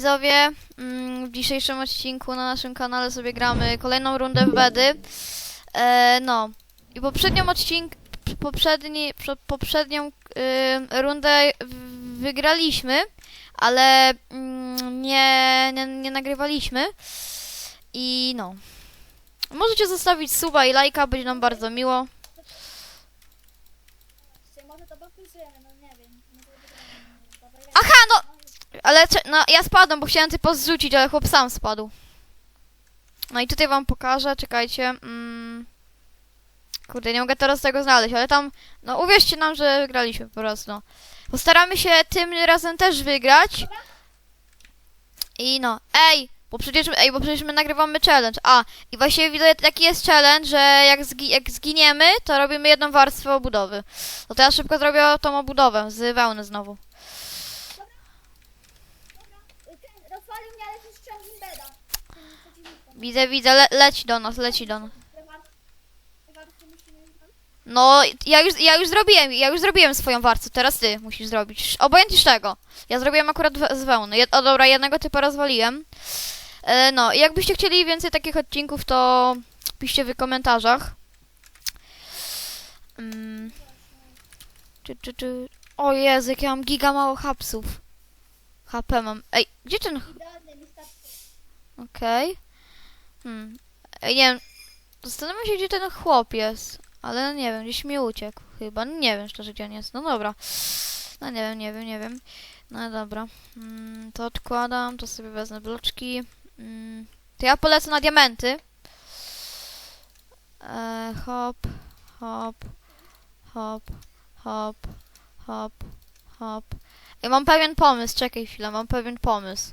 Widzowie, mm, w dzisiejszym odcinku na naszym kanale sobie gramy kolejną rundę w Bedy. E, no, i poprzednią odcink, poprzedni, prze- poprzednią y, rundę wygraliśmy, ale mm, nie, nie, nie nagrywaliśmy. I no, możecie zostawić suba i lajka, będzie nam bardzo miło. Czy może to popisujemy, no nie wiem. Może wygramy. Dawaj, leć. Aha, no, ale no, ja spadłem, bo chciałem typo zrzucić, ale chłop sam spadł. No i tutaj wam pokażę, czekajcie. Mm. Kurde, nie mogę teraz tego znaleźć, ale tam, no uwierzcie nam, że wygraliśmy po prostu. No. Postaramy się tym razem też wygrać. I no, ej, bo przecież, ej, bo przecież my nagrywamy challenge. A, i właśnie widzę, taki jest challenge, że jak, zgi jak zginiemy, to robimy jedną warstwę obudowy. No to ja szybko zrobię tą obudowę z wełny znowu. Y, Ten rozwalił mnie, ale to ściągnij beda. Tym przeciwnikiem. Widzę, widzę, le leci do nas, leci do nas. No, ja już, ja już zrobiłem, ja już zrobiłem swoją warstwę, teraz ty musisz zrobić. Obojętnie czego. Ja zrobiłem akurat z wełny. Jed o dobra, jednego typa rozwaliłem. E, no, jakbyście chcieli więcej takich odcinków, to piszcie w komentarzach. Mm. Czy, czy, czy... O Jezu, ja mam giga mało hapsów. HP mam. Ej, gdzie ten... Okej. Hmm. Nie wiem. Zastanawiam się, gdzie ten chłop jest. Ale nie wiem, gdzieś mi uciekł chyba. No Nie wiem szczerze, gdzie on jest. No dobra. No nie wiem, nie wiem, nie wiem. No dobra. Mm, to odkładam, to sobie wezmę bloczki. Mm, to ja polecę na diamenty. E, hop, hop, hop, hop, hop, hop. Ja mam pewien pomysł, czekaj chwilę, mam pewien pomysł.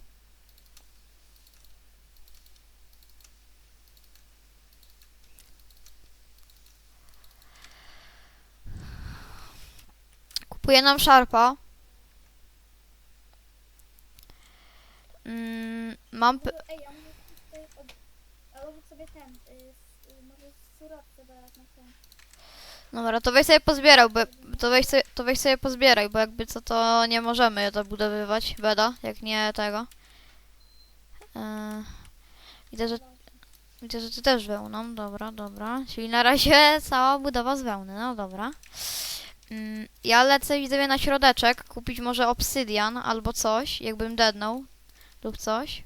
Kupuję nam szarpa. Mm, mam. P- Ej, a może tutaj od... Sobie ten, y, s- y, może surowce na ten. Dobra, to weź sobie pozbierał, bo to weź sobie, to weź sobie pozbieraj, bo jakby co to nie możemy dobudowywać beda, jak nie tego. Eee, widzę, że widzę, że ty też wełną, dobra, dobra. Czyli na razie cała budowa z wełny, no dobra. Mm, ja lecę widzowie na środeczek, kupić może obsydian albo coś, jakbym deadnął lub coś.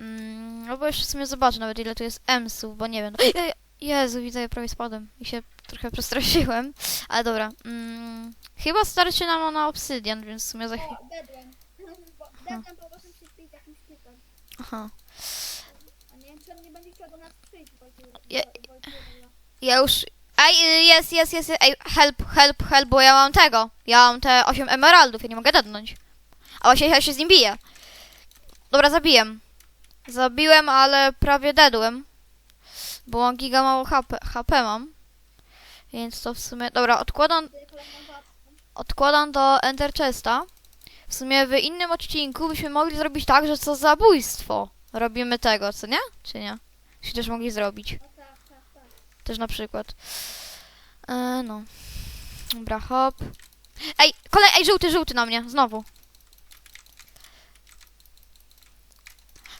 Mm, albo jeszcze w sumie zobaczę nawet ile tu jest emsów, bo nie wiem. Jezu, widzę, prawie spadłem i się trochę przestraszyłem, ale dobra. Mm, chyba starczy nam na obsydian, więc w sumie za chwilę. Aha. A nie wiem, czy on nie będzie chciał do nas przyjść, bo Je- Ja już. Ej, y, jest, jest, jest. Ej, help, help, help, bo ja mam tego. Ja mam te 8 emeraldów, ja nie mogę dednąć. A właśnie ja się z nim biję. Dobra, zabiłem. Zabiłem, ale prawie dedłem. Bo mam giga mało HP, HP mam. Więc to w sumie. Dobra, odkładam, odkładam do Ender Chesta. W sumie w innym odcinku byśmy mogli zrobić tak, że co zabójstwo. Robimy tego, co nie? Czy nie? Się też mogli zrobić. No tak, tak, tak. Też na przykład. E, no. Dobra, hop. Ej, kolej, ej, żółty, żółty na mnie, znowu.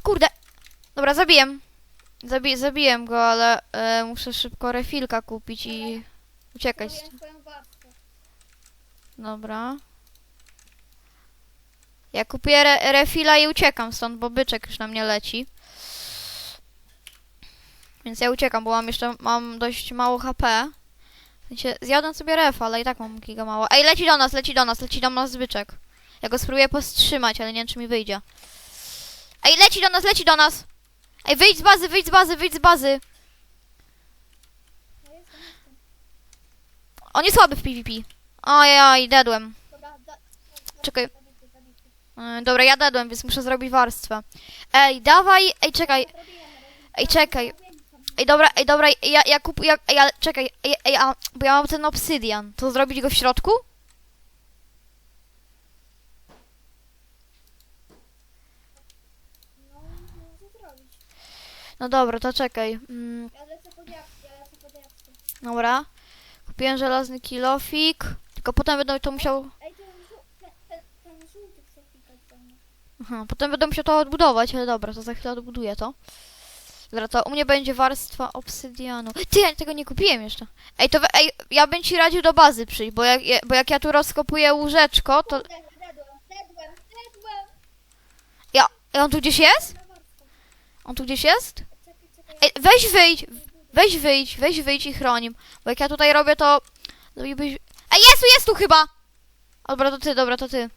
Kurde. Dobra, zabiłem. Zabi zabiłem go, ale e, muszę szybko refilka kupić i uciekać. Dobra. Ja kupię re refila i uciekam stąd, bo byczek już na mnie leci. Więc ja uciekam, bo mam jeszcze mam dość mało HP. W sensie, zjadłem sobie ref, ale i tak mam giga mało. Ej, leci do nas, leci do nas, leci do nas byczek. Ja go spróbuję powstrzymać, ale nie wiem, czy mi wyjdzie. Ej, leci do nas, leci do nas! Ej, wyjdź z bazy, wyjdź z bazy, wyjdź z bazy! On jest słaby w PvP. Dobra, da... Czekaj. Yy, dobra, ja dedłem, więc muszę zrobić warstwę. Ej, dawaj, ej, czekaj. Ej, czekaj. Ej, dobra, ej, dobra, ja, ja kupuję, ej, ale czekaj, ej, ej, a, bo ja mam ten obsydian. To zrobić go w środku? No, może zrobić. No dobra, to czekaj. Mm, Ja lecę ja lecę dobra. Kupiłem żelazny kilofik, tylko potem będę to musiał... Ej, ten, żół- ten, ten, ten żółty chce pikać do mnie. Aha, potem będę musiał to odbudować, ale dobra, to za chwilę odbuduję to. Dobra, to u mnie będzie warstwa obsydianu. Ty, ja tego nie kupiłem jeszcze. Ej, to we, ej, ja bym ci radził do bazy przyjść, bo jak, bo jak ja tu rozkopuję łóżeczko, to... Ja, on tu gdzieś jest? On tu gdzieś jest? Ej, weź wyjdź, weź wyjdź, weź wyjdź i chronim. Bo jak ja tutaj robię, to... Zrobiłbyś... Ej, jest tu, jest tu chyba! Dobra, to ty, dobra, to ty.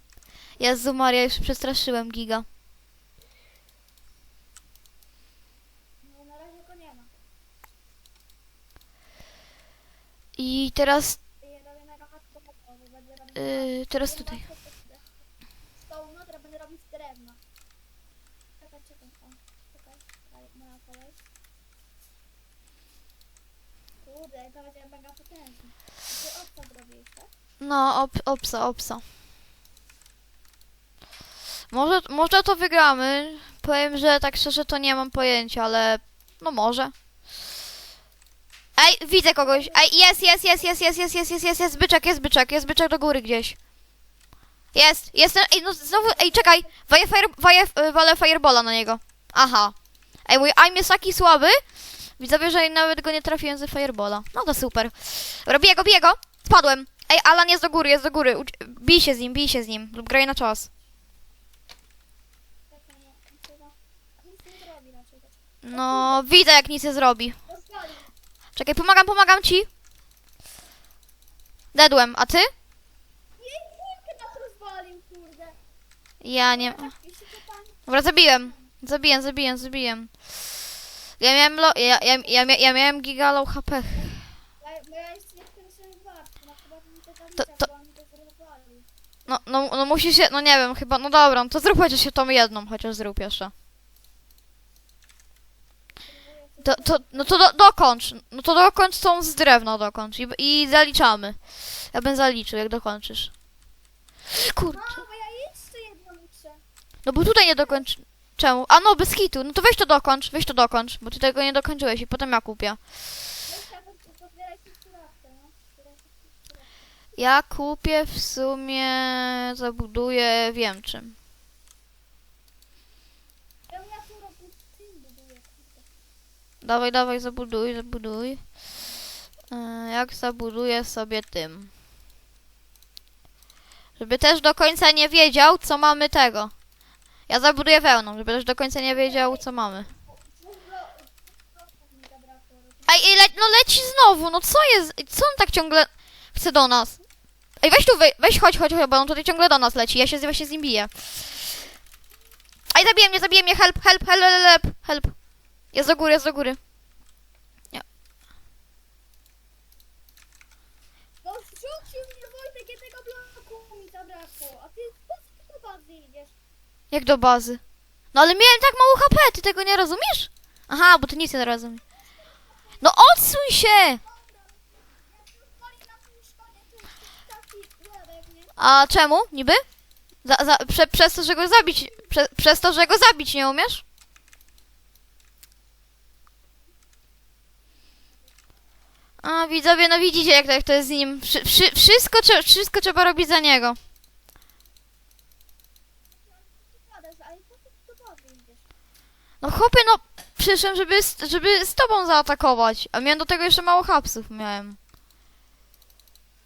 Jezu Maria, już przestraszyłem giga. No na razie go nie ma. I teraz... Yy, teraz tutaj. Stołu, no będę robić z drewna. Czekaj, czekaj, o, czekaj, czekaj, moja kolej. Kurde, to będzie mega potężny. Ty obca zrobisz, tak? No, op, opsa, opsa. Może, może to wygramy. Powiem, że tak szczerze to nie mam pojęcia, ale no może. Ej, widzę kogoś. Ej, jest, jest, jest, jest, jest, jest, jest, jest, jest, jest byczek, jest byczek, jest byczek do góry gdzieś. Jest, jestem, ej, no znowu, ej, czekaj, waję, fire, waję, y, walę firebola na niego. Aha. Ej, mój aim jest taki słaby, widzowie, że nawet go nie trafiłem ze firebola. No to super. Biję go, biję go. Spadłem. Ej, Alan jest do góry, jest do góry. Ucz- Bij się z nim, bij się z nim. Lub graj na czas. No. No, widzę jak nic nie zrobi. Czekaj, pomagam, pomagam ci. Dedłem, a ty? Kurde. Ja nie... Pytanie... Dobra, zabiłem. Zabiłem, zabiłem, zabiłem. Ja miałem lo... Ja, ja, ja, mia- ja miałem giga low HP. No to To-. No, no, no musi się... No nie wiem, chyba... No dobra, no to zrób chociaż się tą jedną, chociaż zrób jeszcze. To, to, no to do, dokończ. No to dokończ tą z drewna dokończ. I, I zaliczamy. Ja bym zaliczył, jak dokończysz. Kurczę. No, bo ja jeszcze jedną muszę. No bo tutaj nie dokończ... Czemu? A no, bez hitu. No to weź to dokończ, weź to dokończ, bo ty tego nie dokończyłeś i potem ja kupię. No. Ja kupię w sumie... Zabuduję, wiem czym. Ja ja tu robię tym buduję, kurde. Dawaj, dawaj, zabuduj, zabuduj. E, Jak zabuduję sobie tym? Żeby też do końca nie wiedział, co mamy tego. Ja zabuduję wełną, żeby też do końca nie wiedział, co mamy. Ej, le no leci znowu, no co jest? Co on tak ciągle chce do nas? Ej, weź tu, wej, weź, chodź, chodź, chodź, bo on tutaj ciągle do nas leci, ja się z- nim biję. Ej, zabije mnie, zabije mnie, help, help, help, help, help. Jest do góry, jest do góry. No mnie Wojtek, jednego bloku mi zabrakło. A ty po co ty do bazy idziesz? Jak do bazy? No ale miałem tak mało HP, ty tego nie rozumiesz? Aha, bo ty nic nie rozumiesz. No odsuń się! Nie? A czemu, niby? Za, za, prze, przez to, że go zabić, prze, przez to, że go zabić nie umiesz? A widzowie, no widzicie jak, jak to jest z nim. Wszy, wszy, wszystko, wszystko trzeba robić za niego. No chłopie, no przyszedłem, żeby, żeby z tobą zaatakować. A miałem do tego jeszcze mało hapsów miałem.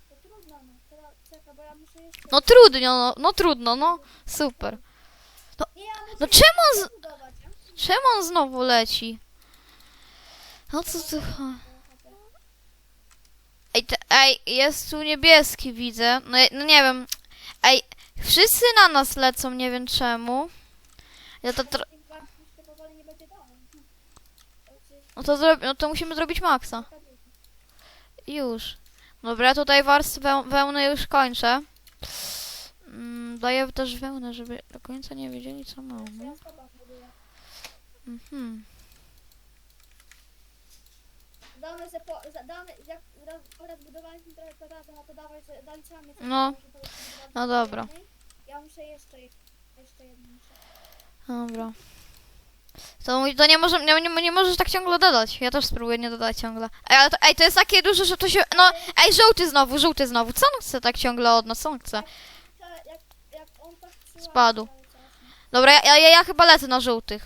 To no. No trudno, no, no trudno, no super. Muszę No czemu on, z, czemu on znowu leci? No co tu... ej, jest tu niebieski, widzę. No, no nie wiem. Ej, wszyscy na nas lecą, nie wiem czemu. Ja to, tro- warstw no to, zrobi- no to musimy zrobić maksa. Już. Dobra, tutaj warstwę wełny już kończę. Mm, daję też wełnę, żeby do końca nie wiedzieli, co mamy. Mhm. Damy, za- damy, jak raz, raz budowaliśmy trochę no to dawaj, że zaliczamy. sobie, No. No dobra. Ja muszę jeszcze, jeszcze jedną. Dobra. To, to nie, może, nie, nie, nie możesz tak ciągle dodać. Ja też spróbuję nie dodać ciągle. Ej, ale to, ej, to jest takie duże, że to się... No, ej, żółty znowu, żółty znowu. Co on chce tak ciągle od nas? Co on chce? Tak Spadł. Dobra, ja, ja, ja chyba lecę na żółtych.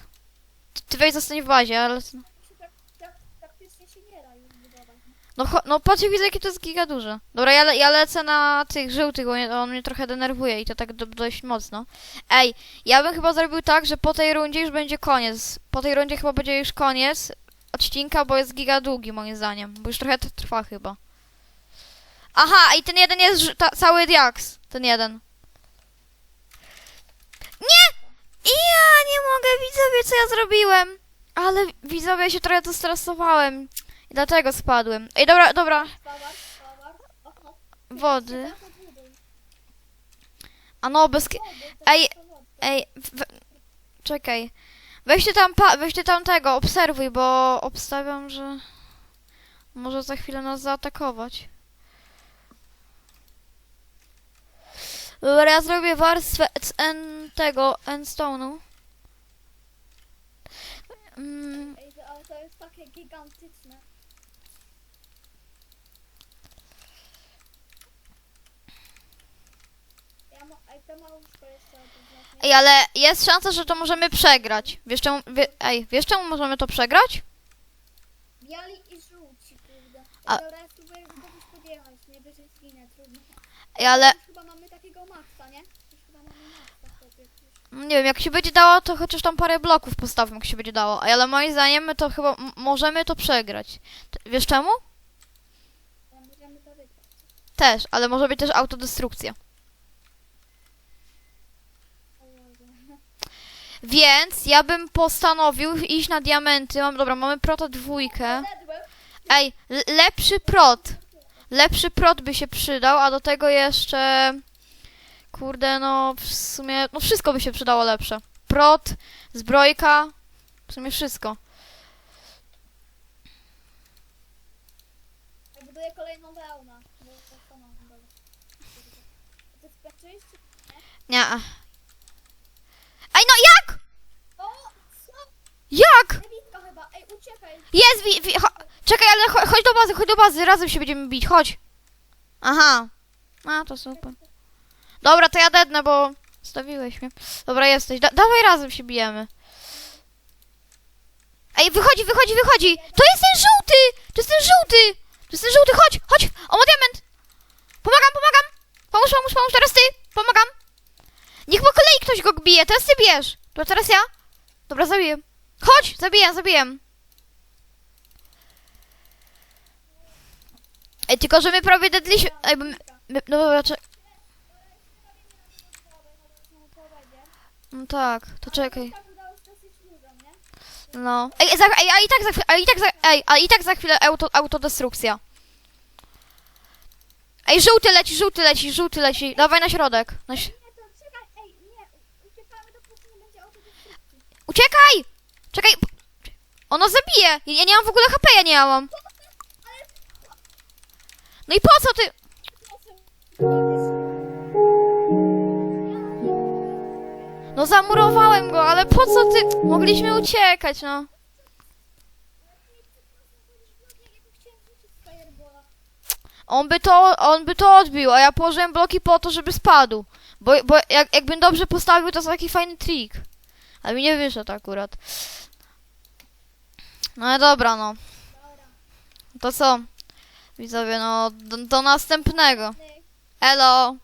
Ty, ty weź zostań w bazie, ale na- Się prak, prak, praktycznie się nie da już budować. nie? No, no patrz, widzę, jakie to jest giga duże. Dobra, ja, ja lecę na tych żółtych, bo on mnie trochę denerwuje i to tak do, dość mocno. Ej, ja bym chyba zrobił tak, że po tej rundzie już będzie koniec. Po tej rundzie chyba będzie już koniec odcinka, bo jest giga długi moim zdaniem. Bo już trochę to trwa chyba. Aha, i ten jeden jest ta, cały diaks. Ten jeden. Nie! Ja nie mogę, widzowie, co ja zrobiłem. Ale widzowie, się trochę zestresowałem. I dlatego spadłem. Ej, dobra, dobra. Wody. A no, bez... Ej. Ej, czekaj. Weźcie tam, pa... weźcie tam tego, obserwuj, bo obstawiam, że może za chwilę nas zaatakować. Dobra, ja zrobię warstwę en... tego, endstone'u. Mm, Ej, ale to jest takie gigantyczne. Ej, ej, ale jest szansa, że to możemy przegrać. Wiesz czemu, wie... Ej, wiesz czemu możemy to przegrać? Biali i żółci, kurde. A- Dobra, podjechać, nie wyżej zginę, trudno. Ej, ale... Już chyba mamy takiego maksa, nie? Już chyba mamy maksa, chłopie. już. Nie wiem, jak się będzie dało, to chociaż tam parę bloków postawmy, jak się będzie dało. Ale moim zdaniem my to chyba m- możemy to przegrać. T- Wiesz czemu? Ale możemy to wygrać. Też, ale może być też autodestrukcja. O Boże. Więc ja bym postanowił iść na diamenty. Mam, dobra, mamy proto dwójkę. Ej, lepszy prot. Lepszy prot by się przydał, a do tego jeszcze... Kurde, no w sumie... No wszystko by się przydało lepsze. Prot, zbrojka, w sumie wszystko. Ja buduję kolejną wełnę. Bo to co mam dole. To jest P30? Nie. Ej, no jak? O! Co? Jak? Lewitka chyba. Ej, uciekaj. Jest, wi, wi, cho, czekaj, ale cho, chodź do bazy, chodź do bazy, razem się będziemy bić, chodź. Aha. A, to super. Dobra, to ja dednę, bo stawiłeś mnie. Dobra, jesteś, da, dawaj razem się bijemy. Ej, wychodzi, wychodzi, wychodzi. To jest ten żółty! To jest ten żółty! To jest ten żółty, chodź, chodź! O, ma diament! Pomagam, pomagam! Pomóż, pomóż, pomóż, teraz ty! Pomagam! Niech po kolei ktoś go bije, teraz ty bierz. To teraz ja? Dobra, zabiję. Chodź, zabiję, zabiję. Ej, tylko że my prawie dedliśmy... Ej, my, my, no dobra, cze- no tak, to czekaj. No. Ej, za, ej, a i tak za chwilę, a i tak za, ej, a i tak za chwilę auto, autodestrukcja. Ej, żółty leci, żółty leci, żółty leci. Dawaj na środek. Na ś- Nie, to czekaj. Ej, nie. Uciekamy dopóki nie będzie autodestrukcji. Uciekaj! Czekaj. Ono zabije. Ja, nie mam w ogóle HP, ja nie mam. No i po co ty? No zamurowałem go, ale po co ty? Mogliśmy uciekać, no. On by to, on by to odbił, a ja położyłem bloki po to, żeby spadł. Bo, bo jak, jakbym dobrze postawił, to jest taki fajny trik. Ale mi nie wyszedł akurat. No dobra, no. To co? Widzowie, no, do, do następnego. Elo.